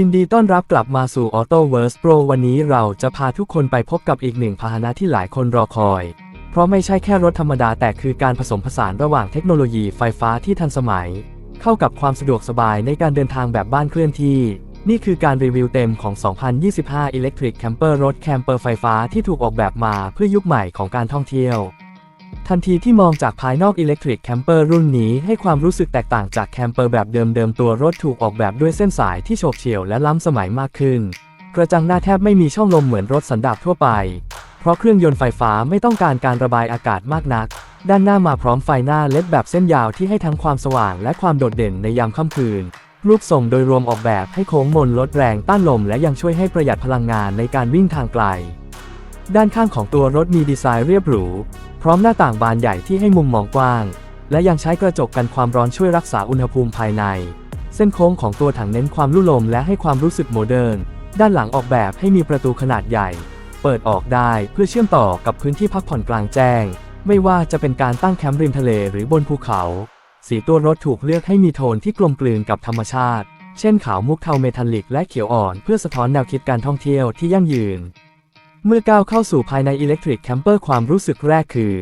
ยินดีต้อนรับกลับมาสู่ AutoVerse Pro วันนี้เราจะพาทุกคนไปพบกับอีกหนึ่งพาหนะที่หลายคนรอคอย เพราะไม่ใช่แค่รถธรรมดาแต่คือการผสมผสานระหว่างเทคโนโลยีไฟฟ้าที่ทันสมัย เข้ากับความสะดวกสบายในการเดินทางแบบบ้านเคลื่อนที่ นี่คือการรีวิวเต็มของ 2025 Electric Camper รถแคมเปอร์ไฟฟ้าที่ถูกออกแบบมาเพื่อยุคใหม่ของการท่องเที่ยว ทันทีที่มองจากภายนอก Electric Camper รุ่นนี้ให้ความรู้สึกแตกต่างจากแคมเปอร์แบบเดิมๆ ตัวรถถูกออกแบบด้วยเส้นสายที่โฉบเฉี่ยวและล้ำสมัยมากขึ้น กระจังหน้าแทบไม่มีช่องลมเหมือนรถสันดาปทั่วไป เพราะเครื่องยนต์ไฟฟ้าไม่ต้องการการระบายอากาศมากนัก ด้านหน้ามาพร้อมไฟหน้าเล็ดแบบเส้นยาวที่ให้ทั้งความสว่างและความโดดเด่นในยามค่ำคืน รูปทรงโดยรวมออกแบบให้โค้งมนลดแรงต้านลมและยังช่วยให้ประหยัดพลังงานในการวิ่งทางไกล ด้านข้างของตัวรถมีดีไซน์เรียบหรู พร้อมหน้าต่างบานใหญ่ที่ให้มุมมองกว้าง และยังใช้กระจกกันความร้อนช่วยรักษาอุณหภูมิภายใน เส้นโค้งของตัวถังเน้นความลุ่มลมและให้ความรู้สึกโมเดิร์น ด้านหลังออกแบบให้มีประตูขนาดใหญ่ เปิดออกได้เพื่อเชื่อมต่อกับพื้นที่พักผ่อนกลางแจ้ง ไม่ว่าจะเป็นการตั้งแคมป์ริมทะเลหรือบนภูเขา สีตัวรถถูกเลือกให้มีโทนที่กลมกลืนกับธรรมชาติ เช่นขาวมุกเทาเมทัลลิกและเขียวอ่อน เพื่อสะท้อนแนวคิดการท่องเที่ยวที่ยั่งยืน เมื่อก้าวเข้าสู่ภายใน Electric Camper ความรู้สึกแรกคือ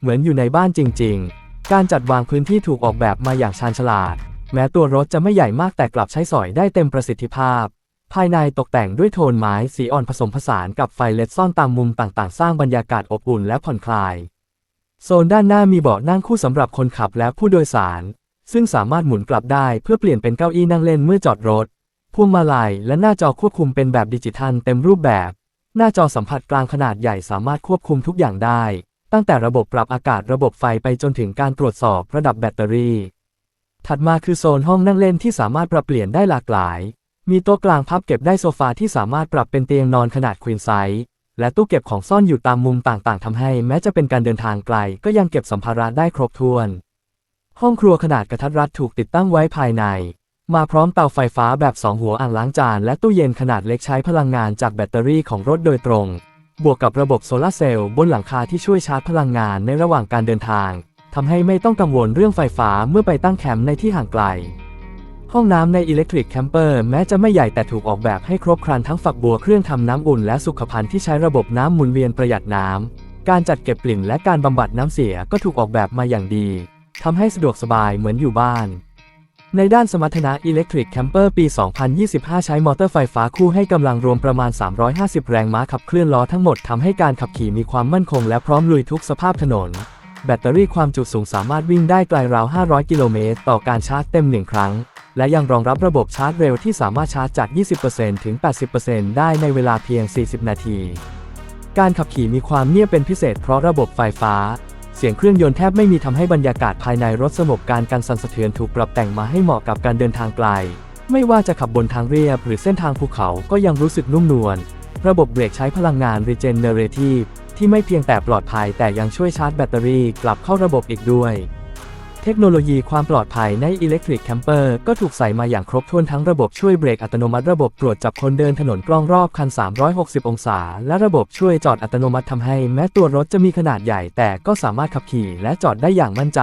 เหมือนอยู่ในบ้านจริง ๆ การจัดวางพื้นที่ถูกออกแบบมาอย่างชาญฉลาด แม้ตัวรถจะไม่ใหญ่มากแต่กลับใช้สอยได้เต็มประสิทธิภาพ ภายในตกแต่งด้วยโทนไม้สีอ่อนผสมผสานกับไฟเลดซ่อนตามมุมต่างๆ สร้างบรรยากาศอบอุ่นและผ่อนคลาย โซนด้านหน้ามีเบาะนั่งคู่สำหรับคนขับและผู้โดยสาร ซึ่งสามารถหมุนกลับได้เพื่อเปลี่ยนเป็นเก้าอี้นั่งเล่นเมื่อจอดรถพวงมาลัยและหน้าจอควบคุมเป็นแบบดิจิทัลเต็มรูปแบบ หน้าจอสัมผัสกลางขนาดใหญ่สามารถควบคุมทุกอย่างได้ ตั้งแต่ระบบปรับอากาศระบบไฟไปจนถึงการตรวจสอบระดับแบตเตอรี่ ถัดมาคือโซนห้องนั่งเล่นที่สามารถปรับเปลี่ยนได้หลากหลาย มีโต๊ะกลางพับเก็บได้โซฟาที่สามารถปรับเป็นเตียงนอนขนาดควีนไซส์และตู้เก็บของซ่อนอยู่ตามมุมต่างๆทำให้แม้จะเป็นการเดินทางไกล ก็ยังเก็บสัมภาระได้ครบถ้วน ห้องครัวขนาดกระทัดรัดถูกติดตั้งไว้ภายใน มาพร้อมเตาไฟฟ้าแบบสองหัวอ่างล้างจานและตู้เย็นขนาดเล็กใช้พลังงานจากแบตเตอรี่ของรถโดยตรง บวกกับระบบโซลาร์เซลล์บนหลังคาที่ช่วยชาร์จพลังงานในระหว่างการเดินทางทำให้ไม่ต้องกังวลเรื่องไฟฟ้าเมื่อไปตั้งแคมป์ในที่ห่างไกล ห้องน้ำใน Electric Camper แม้จะไม่ใหญ่แต่ถูกออกแบบให้ครบครันทั้งฝักบัวเครื่องทำน้ำอุ่นและสุขภัณฑ์ที่ใช้ระบบน้ำหมุนเวียนประหยัดน้ำ การจัดเก็บกลิ่นและการบำบัดน้ำเสียก็ถูกออกแบบมาอย่างดีทำให้สะดวกสบายเหมือนอยู่บ้าน ในด้านสมรรถนะ Electric Camper ปี 2025 ใช้มอเตอร์ไฟฟ้าคู่ให้กำลังรวมประมาณ 350 แรงม้าขับเคลื่อนล้อทั้งหมดทำให้การขับขี่มีความมั่นคงและพร้อมลุยทุกสภาพถนน แบตเตอรี่ความจุสูงสามารถวิ่งได้ไกลราว 500 กิโลเมตร ต่อการชาร์จเต็ม 1 ครั้ง และยังรองรับระบบชาร์จเร็วที่สามารถชาร์จจาก 20%ถึง 80%ได้ในเวลาเพียง 40 นาที การขับขี่มีความเงียบเป็นพิเศษเพราะระบบไฟฟ้า เสียงเครื่องยนต์แทบไม่มีทำให้บรรยากาศภายในรถสงบการการสั่นสะเทือนถูกปรับแต่งมาให้เหมาะกับการเดินทางไกล ไม่ว่าจะขับบนทางเรียบหรือเส้นทางภูเขาก็ยังรู้สึกนุ่มนวล ระบบเบรกใช้พลังงาน regenerative ที่ไม่เพียงแต่ปลอดภัยแต่ยังช่วยชาร์จแบตเตอรี่กลับเข้าระบบอีกด้วย เทคโนโลยีความปลอดภัยใน Electric Camper ก็ถูกใส่มาอย่างครบถ้วนทั้งระบบช่วยเบรกอัตโนมัติระบบตรวจจับคนเดินถนนกล้องรอบคัน 360 องศา และระบบช่วยจอดอัตโนมัติทำให้แม้ตัวรถจะมีขนาดใหญ่แต่ก็สามารถขับขี่และจอดได้อย่างมั่นใจ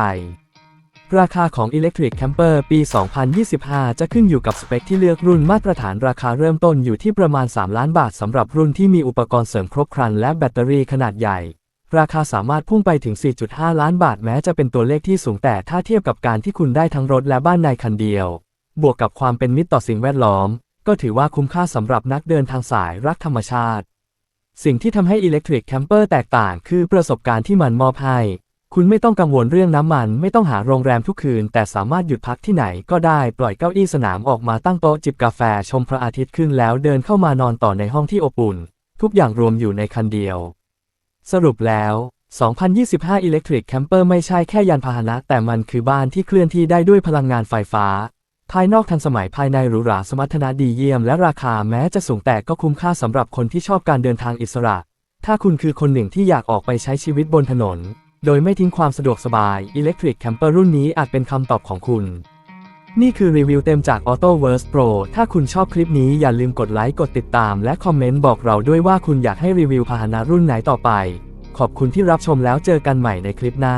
ราคาของ Electric Camper ปี 2025 จะขึ้นอยู่กับสเปคที่เลือกรุ่นมาตรฐานราคาเริ่มต้นอยู่ที่ประมาณ 3 ล้านบาทสำหรับรุ่นที่มีอุปกรณ์เสริมครบครันและแบตเตอรี่ขนาดใหญ่ ราคาสามารถพุ่งไปถึง 4.5 ล้านบาทแม้จะเป็นตัวเลขที่สูงแต่ถ้าเทียบกับการที่คุณได้ทั้งรถและบ้านในคันเดียว บวกกับความเป็นมิตรต่อสิ่งแวดล้อม ก็ถือว่าคุ้มค่าสำหรับนักเดินทางสายรักธรรมชาติ สิ่งที่ทำให้ Electric Camper แตกต่างคือประสบการณ์ที่มันมอบให้ คุณไม่ต้องกังวลเรื่องน้ำมัน ไม่ต้องหาโรงแรมทุกคืน แต่สามารถหยุดพักที่ไหนก็ได้ปล่อยเก้าอี้สนามออกมาตั้งโต๊ะจิบกาแฟชมพระอาทิตย์ขึ้นแล้วเดินเข้ามานอนต่อในห้องที่อบอุ่นทุกอย่างรวมอยู่ในคันเดียว สรุปแล้ว 2025 Electric Camper ไม่ใช่แค่ยานพาหนะ แต่มันคือบ้านที่เคลื่อนที่ได้ด้วยพลังงานไฟฟ้า ภายนอกทันสมัยภายในหรูหราสมรรถนะดีเยี่ยมและราคาแม้จะสูงแต่ก็คุ้มค่าสำหรับคนที่ชอบการเดินทางอิสระ ถ้าคุณคือคนหนึ่งที่อยากออกไปใช้ชีวิตบนถนน โดยไม่ทิ้งความสะดวกสบาย Electric Camper รุ่นนี้อาจเป็นคำตอบของคุณ นี่คือรีวิวเต็มจาก AutoVerse Pro ถ้าคุณชอบคลิปนี้อย่าลืมกดไลค์ กดติดตาม และคอมเมนต์บอกเราด้วยว่าคุณอยากให้รีวิวพาหนะรุ่นไหนต่อไป ขอบคุณที่รับชมแล้วเจอกันใหม่ในคลิปหน้า